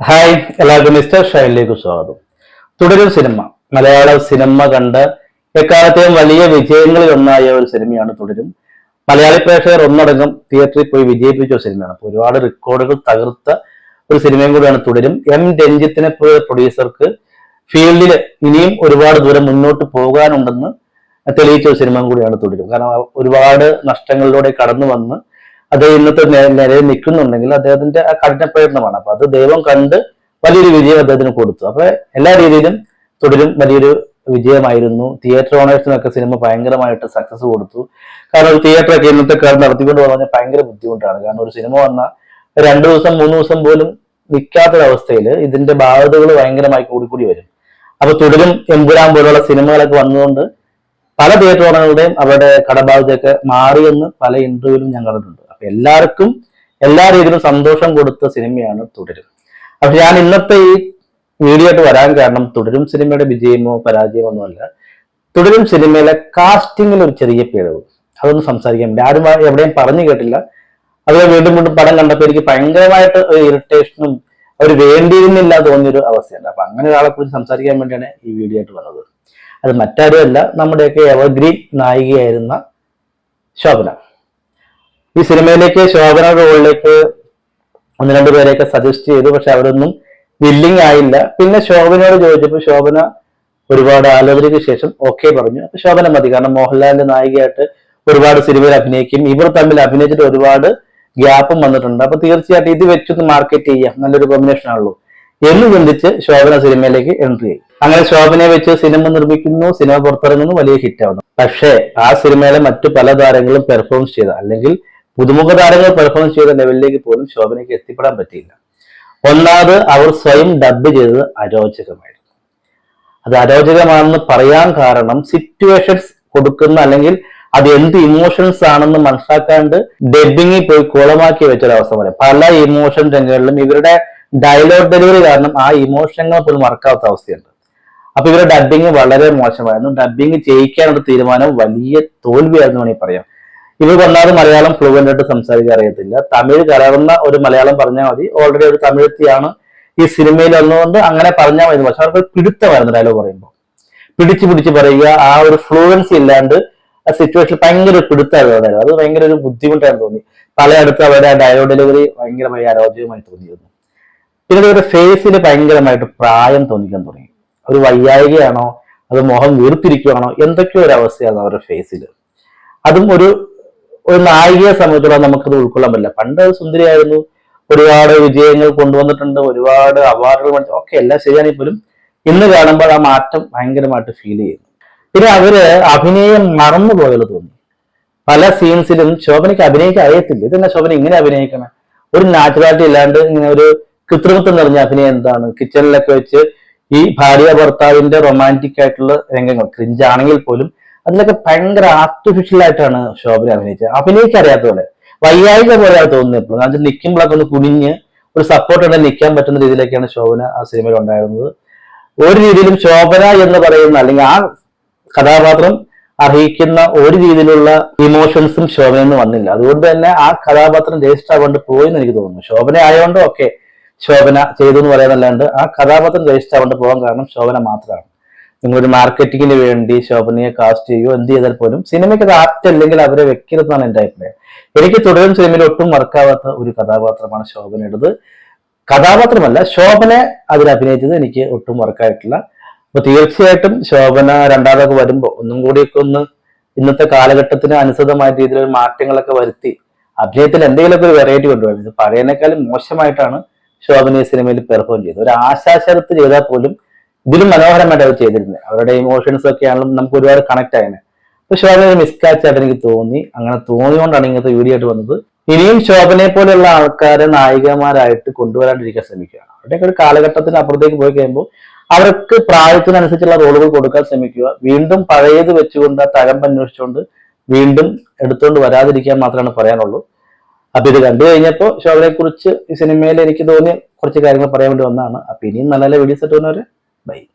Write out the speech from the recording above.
Hi എല്ലാവർക്കും mister ഷൈനിലേക്ക് സ്വാഗതം. തുടരും സിനിമ. മലയാള സിനിമ കണ്ട് എക്കാലത്തെയും വലിയ വിജയങ്ങളിൽ ഒന്നായ ഒരു സിനിമയാണ് തുടരും. മലയാളി പ്രേക്ഷകർ ഒന്നടങ്കം തിയേറ്ററിൽ പോയി വിജയിപ്പിച്ച ഒരു സിനിമയാണ്. ഒരുപാട് റെക്കോർഡുകൾ തകർത്ത ഒരു സിനിമയും കൂടിയാണ് തുടരും. എം രഞ്ജിത്തിനെ പോയ പ്രൊഡ്യൂസർക്ക് ഫീൽഡിൽ ഇനിയും ഒരുപാട് ദൂരം മുന്നോട്ട് പോകാനുണ്ടെന്ന് തെളിയിച്ച ഒരു സിനിമ കൂടിയാണ് തുടരും. കാരണം ഒരുപാട് നഷ്ടങ്ങളിലൂടെ കടന്നു വന്ന് അദ്ദേഹം ഇന്നത്തെ നിലയിൽ നിൽക്കുന്നുണ്ടെങ്കിൽ അദ്ദേഹത്തിന്റെ ആ കഠിന പ്രയത്നമാണ്. അപ്പൊ അത് ദൈവം കണ്ട് വലിയൊരു വിജയം അദ്ദേഹത്തിന് കൊടുത്തു. അപ്പൊ എല്ലാ രീതിയിലും തുടരും വലിയൊരു വിജയമായിരുന്നു. തിയേറ്റർ ഓണേഴ്സിനൊക്കെ സിനിമ ഭയങ്കരമായിട്ട് സക്സസ് കൊടുത്തു. കാരണം ഒരു തിയേറ്ററൊക്കെ ഇന്നത്തെ കാലം നടത്തിക്കൊണ്ട് പോകാൻ ഭയങ്കര ബുദ്ധിമുട്ടാണ്. കാരണം ഒരു സിനിമ വന്ന രണ്ടു ദിവസം മൂന്ന് ദിവസം പോലും നിൽക്കാത്തൊരവസ്ഥയിൽ ഇതിന്റെ ബാധ്യതകൾ ഭയങ്കരമായി കൂടിക്കൂടി വരും. അപ്പൊ തുടരും എമ്പുരാൻ പോലുള്ള സിനിമകളൊക്കെ വന്നുകൊണ്ട് പല തിയേറ്റർ ഓണറുകളുടെയും അവരുടെ കടബാധ്യതയൊക്കെ മാറിയെന്ന് പല ഇന്റർവ്യൂവിലും ഞാൻ കണ്ടിട്ടുണ്ട്. എല്ലാവർക്കും എല്ലാ രീതിയിലും സന്തോഷം കൊടുത്ത സിനിമയാണ് തുടരും. അപ്പൊ ഞാൻ ഇന്നത്തെ ഈ വീഡിയോ വരാൻ കാരണം തുടരും സിനിമയുടെ വിജയമോ പരാജയമോ ഒന്നുമല്ല തുടരും സിനിമയിലെ കാസ്റ്റിംഗിൽ ഒരു ചെറിയ പിഴവ്. അതൊന്നും സംസാരിക്കാൻ വേണ്ടി ആരും എവിടെയും പറഞ്ഞു കേട്ടില്ല. അത് വീണ്ടും വീണ്ടും പടം കണ്ടപ്പോൾ എനിക്ക് ഭയങ്കരമായിട്ട് ഒരു ഇറിറ്റേഷനും അവർ വേണ്ടിയിരുന്നില്ല തോന്നിയൊരു അവസ്ഥയുണ്ട്. അപ്പൊ അങ്ങനെ ഒരാളെ കുറിച്ച് സംസാരിക്കാൻ വേണ്ടിയാണ് ഈ വീഡിയോ ആയിട്ട് വന്നത്. അത് മറ്റാരുമല്ല നമ്മുടെയൊക്കെ എവർഗ്രീൻ നായികയായിരുന്ന ശോഭന. ഈ സിനിമയിലേക്ക് ശോഭന റോളിലേക്ക് ഒന്ന് രണ്ടു പേരെയൊക്കെ സജസ്റ്റ് ചെയ്തു. പക്ഷെ അവരൊന്നും വില്ലിങ് ആയില്ല. പിന്നെ ശോഭനയോട് ചോദിച്ചപ്പോൾ ശോഭന ഒരുപാട് ആലോചനയ്ക്ക് ശേഷം ഓക്കെ പറഞ്ഞു. അപ്പൊ ശോഭന മതി. കാരണം മോഹൻലാലിന്റെ നായികയായിട്ട് ഒരുപാട് സിനിമയിൽ അഭിനയിക്കും. ഇവർ തമ്മിൽ അഭിനയിച്ചിട്ട് ഒരുപാട് ഗ്യാപ്പും വന്നിട്ടുണ്ട്. അപ്പൊ തീർച്ചയായിട്ടും ഇത് വെച്ചൊന്ന് മാർക്കറ്റ് ചെയ്യാം. നല്ലൊരു കോമ്പിനേഷൻ ആണല്ലോ. എന്ന് ചിന്തിച്ച് ശോഭന സിനിമയിലേക്ക് എൻട്രി ചെയ്തു അങ്ങനെ ശോഭനയെ വെച്ച് സിനിമ നിർമ്മിക്കുന്നു. സിനിമ പുറത്തിറങ്ങുന്നു. വലിയ ഹിറ്റ് ആവുന്നു. പക്ഷേ ആ സിനിമയിലെ മറ്റു പല താരങ്ങളും പെർഫോമൻസ് ചെയ്ത അല്ലെങ്കിൽ പുതുമുഖ താരങ്ങൾ പെർഫോമൻസ് ചെയ്ത ലെവലിലേക്ക് പോലും ശോഭനയ്ക്ക് എത്തിപ്പെടാൻ പറ്റിയില്ല. ഒന്നാമത് അവർ സ്വയം ഡബ് ചെയ്തത് അരോചകമായിരുന്നു. അത് അരോചകമാണെന്ന് പറയാൻ കാരണം സിറ്റുവേഷൻസ് കൊടുക്കുന്ന അല്ലെങ്കിൽ അത് എന്ത് ഇമോഷൻസ് ആണെന്ന് മനസ്സിലാക്കാണ്ട് ഡബിങ്ങിൽ പോയി കുളമാക്കി വെച്ചൊരവസ്ഥ പോലെ. പല ഇമോഷൻ രംഗങ്ങളിലും ഇവരുടെ ഡയലോഗ് ഡെലിവറി കാരണം ആ ഇമോഷനുകൾ പോലും മറക്കാത്ത അവസ്ഥയുണ്ട്. അപ്പൊ ഇവരുടെ ഡബിങ് വളരെ മോശമായിരുന്നു. ഡബിങ് ചെയ്യിക്കാനുള്ള തീരുമാനം വലിയ തോൽവിയായിരുന്നു വേണമെങ്കിൽ പറയാം. ഇവർ വന്നാലും മലയാളം ഫ്ലുവന്റ് ആയിട്ട് സംസാരിക്കാൻ അറിയത്തില്ല. തമിഴ് കലർന്ന ഒരു മലയാളം പറഞ്ഞാൽ മതി. ഓൾറെഡി ഒരു തമിഴത്തിയാണ് ഈ സിനിമയിൽ വന്നുകൊണ്ട് അങ്ങനെ പറഞ്ഞാൽ മതി. പക്ഷെ അവർക്ക് പിടുത്തമായിരുന്നു ഡയലോഗ് പറയുമ്പോൾ പിടിച്ചു പിടിച്ച് പറയുക ആ ഒരു ഫ്ലുവൻസി ഇല്ലാണ്ട് ആ സിറ്റുവേഷൻ ഭയങ്കര ഒരു പിടുത്തമായിരുന്നു അത് ഭയങ്കര ഒരു ബുദ്ധിമുട്ടായിരുന്നു തോന്നി. പലയിടത്തും അവരുടെ ഡയലോഗ് ഡെലിവറി ഭയങ്കരമായി അരോചകമായി തോന്നിയിരുന്നു. പിന്നെ ഇവരുടെ ഫേസിൽ ഭയങ്കരമായിട്ട് പ്രായം തോന്നിക്കാൻ തുടങ്ങി. ഒരു വയ്യായികയാണോ? അത് മുഖം വീർത്തിരിക്കുകയാണോ എന്തൊക്കെയോ ഒരു അവസ്ഥയാണ് അവരുടെ ഫേസിൽ അതും ഒരു ഒരു നായികയെ സംബന്ധിച്ചിടത്തോളം നമുക്കത് ഉൾക്കൊള്ളാൻ പറ്റില്ല. പണ്ട് സുന്ദരിയായിരുന്നു. ഒരുപാട് വിജയങ്ങൾ കൊണ്ടുവന്നിട്ടുണ്ട്. ഒരുപാട് അവാർഡുകൾ ഓക്കെ എല്ലാം ശരിയാണെങ്കിൽ പോലും ഇന്ന് കാണുമ്പോൾ ആ മാറ്റം ഭയങ്കരമായിട്ട് ഫീൽ ചെയ്യുന്നു. പിന്നെ അവർ അഭിനയം മറന്നു പോയത് തോന്നി. പല സീൻസിലും ശോഭനയ്ക്ക് അഭിനയിക്കാൻ അറിയത്തില്ല. ഇതെന്നാ ശോഭന ഇങ്ങനെ അഭിനയിക്കണം? ഒരു നാച്ചുറാലിറ്റി ഇല്ലാണ്ട് ഇങ്ങനെ ഒരു കൃത്രിമത്വം നിറഞ്ഞ അഭിനയം എന്താണ്? കിച്ചണിലൊക്കെ വെച്ച് ഈ ഭാര്യ ഭർത്താവിന്റെ റൊമാന്റിക് ആയിട്ടുള്ള രംഗങ്ങൾ ക്രിഞ്ചാണെങ്കിൽ പോലും അതിലൊക്കെ ഭയങ്കര ആർട്ടിഫിഷ്യൽ ആയിട്ടാണ് ശോഭന അഭിനയിച്ചത്. അഭിനയിക്കാൻ അറിയാത്ത പോലെ വൈകാരിക പോലെയാണ് തോന്നുന്നത് ഇപ്പോൾ അതിൽ നിൽക്കുമ്പോഴൊക്കെ ഒന്ന് കുനിഞ്ഞ് ഒരു സപ്പോർട്ട് ഉണ്ടെങ്കിൽ നിൽക്കാൻ പറ്റുന്ന രീതിയിലൊക്കെയാണ് ശോഭന ആ സിനിമയിൽ ഉണ്ടായിരുന്നത്. ഒരു രീതിയിലും ശോഭന എന്ന് പറയുന്ന അല്ലെങ്കിൽ ആ കഥാപാത്രം അർഹിക്കുന്ന ഒരു രീതിയിലുള്ള ഇമോഷൻസും ശോഭന എന്ന് വന്നില്ല. അതുകൊണ്ട് തന്നെ ആ കഥാപാത്രം രജിസ്റ്റർ ആവേണ്ടി പോയി എന്ന് എനിക്ക് തോന്നുന്നു. ശോഭന ആയതുകൊണ്ട് ഓക്കെ. ശോഭന ചെയ്തു എന്ന് പറയാനല്ലാണ്ട് ആ കഥാപാത്രം രജിസ്റ്റർ ആവേണ്ടി പോകാൻ കാരണം ശോഭന മാത്രമാണ്. നിങ്ങളൊരു മാർക്കറ്റിങ്ങിന് വേണ്ടി ശോഭനയെ കാസ്റ്റ് ചെയ്യുകയോ എന്ത് ചെയ്താൽ പോലും സിനിമയ്ക്ക് അത് ആപ്റ്റ് അല്ലെങ്കിൽ അവരെ വെക്കരുതെന്നാണ് എന്റെ അഭിപ്രായം. എനിക്ക് തുടരും സിനിമയിൽ ഒട്ടും വർക്കാവാത്ത ഒരു കഥാപാത്രമാണ് ശോഭനയുടേത് കഥാപാത്രമല്ല ശോഭനെ അതിൽ അഭിനയിച്ചത് എനിക്ക് ഒട്ടും വർക്കായിട്ടില്ല അപ്പൊ തീർച്ചയായിട്ടും ശോഭന രണ്ടാമതൊക്കെ വരുമ്പോൾ ഒന്നും കൂടിയൊക്കെ ഒന്ന് ഇന്നത്തെ കാലഘട്ടത്തിന് അനുസൃതമായ രീതിയിലുള്ള മാറ്റങ്ങളൊക്കെ വരുത്തി അഭിനയത്തിൽ എന്തെങ്കിലുമൊക്കെ ഒരു വെറൈറ്റി കൊണ്ടുവരുന്നത്. പഴയതിനേക്കാളും മോശമായിട്ടാണ് ശോഭന ഈ സിനിമയിൽ പെർഫോം ചെയ്തത്. ഒരു ആശാശരത്ത് ചെയ്താൽ പോലും ഇതിലും മനോഹരമായിട്ട് അവർ ചെയ്തിരുന്നത്. അവരുടെ ഇമോഷൻസ് ഒക്കെ ആണെങ്കിലും നമുക്ക് ഒരുപാട് കണക്ട് ആയിരുന്നു അപ്പൊ ശോഭന മിസ്കാച്ച് ആയിട്ട് എനിക്ക് തോന്നി. അങ്ങനെ തോന്നിയോണ്ടാണ് ഇങ്ങനത്തെ വീഡിയോ ആയിട്ട് വന്നത്. ഇനിയും ശോഭനയെ പോലെയുള്ള ആൾക്കാരെ നായികമാരായിട്ട് കൊണ്ടുവരാണ്ടിരിക്കാൻ ശ്രമിക്കുകയാണ്. അവരുടെയൊക്കെ ഒരു കാലഘട്ടത്തിന് അപ്പുറത്തേക്ക് പോയി കഴിയുമ്പോൾ അവർക്ക് പ്രായത്തിനനുസരിച്ചുള്ള റോളുകൾ കൊടുക്കാൻ ശ്രമിക്കുക. വീണ്ടും പഴയത് വെച്ചുകൊണ്ട് ആ തഴമ്പ് അന്വേഷിച്ചുകൊണ്ട് വീണ്ടും എടുത്തുകൊണ്ട് വരാതിരിക്കാൻ മാത്രമാണ് പറയാനുള്ളൂ. അപ്പൊ ഇത് കണ്ടു കഴിഞ്ഞപ്പോൾ ശോഭനയെ കുറിച്ച് ഈ സിനിമയിൽ എനിക്ക് തോന്നിയ കുറച്ച് കാര്യങ്ങൾ പറയാൻ വേണ്ടി വന്നതാണ്. അപ്പൊ ഇനിയും നല്ല നല്ല വീഡിയോസ് ഇട്ട് Bye.